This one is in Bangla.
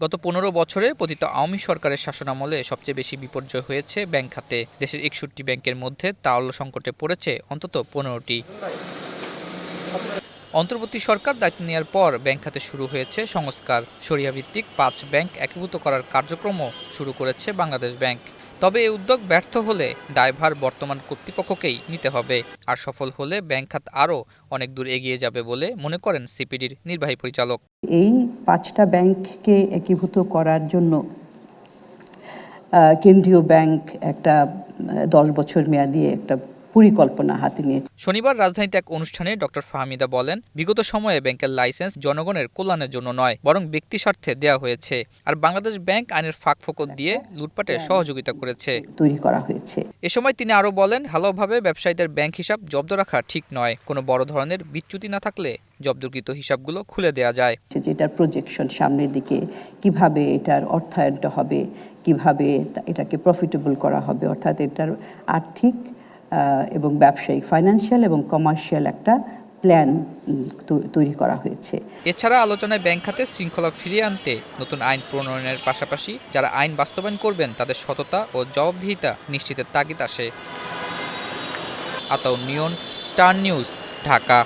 গত পনেরো বছরে পতিত আওয়ামী সরকারের শাসনামলে সবচেয়ে বেশি বিপর্যয় হয়েছে ব্যাংক খাতে। দেশের একষট্টি ব্যাংকের মধ্যে তাওল সংকটে পড়েছে অন্তত পনেরোটি। অন্তর্বর্তী সরকার দায়িত্ব নেওয়ার পর ব্যাংক খাতে শুরু হয়েছে সংস্কার। সরিয়া ভিত্তিক পাঁচ ব্যাংক একীভূত করার কার্যক্রমও শুরু করেছে বাংলাদেশ ব্যাংক। তবে এ উদ্যোগ ব্যর্থ হলে দায়ভার বর্তমান কর্তৃপক্ষকেই নিতে হবে আর সফল হলে ব্যাংক খাত আরও অনেক দূর এগিয়ে যাবে বলে মনে করেন সিপিডির নির্বাহী পরিচালক। এই পাঁচটা ব্যাংককে একীভূত করার জন্য কেন্দ্রীয় ব্যাংক একটা দশ বছর মেয়াদি একটা পরিকল্পনা হাতে নিয়েছে। শনিবার রাজধানীতে এক অনুষ্ঠানে ডক্টর ফাহমিদা বলেন বিগত সময়ে ব্যাংকের লাইসেন্স জনগণের কল্যাণের জন্য নয় বরং ব্যক্তি স্বার্থে দেওয়া হয়েছে আর বাংলাদেশ ব্যাংক আইনের ফাঁক ফোকর দিয়ে লুটপাটে সহযোগিতা করেছে। তৈরি করা হয়েছে। এ সময় তিনি আরও বলেন ভালোভাবে ব্যবসায়ীদের ব্যাংক হিসাব জব্দ রাখা ঠিক নয় কোনো বড় ধরনের বিচ্যুতি না থাকলে জব্দকৃত হিসাবগুলো খুলে দেওয়া যায়। যে এটার প্রজেকশন সামনের দিকে কীভাবে এটার অর্থায়নটা হবে কীভাবে এটাকে প্রফিটেবল করা হবে অর্থাৎ এটার আর্থিক এবং ব্যবসায়িক ফাইন্যান্সিয়াল এবং কমার্শিয়াল একটা প্ল্যান তৈরি করা হয়েছে। এছাড়া আলোচনায় ব্যাংক খাতে শৃঙ্খলা ফিরিয়ে আনতে নতুন আইন প্রণয়নের পাশাপাশি যারা আইন বাস্তবায়ন করবেন, তাদের সততা ও জবাবদিহিতা নিশ্চিতের তাগিদ আসে। Ataun Niyon, Star News, Dhaka.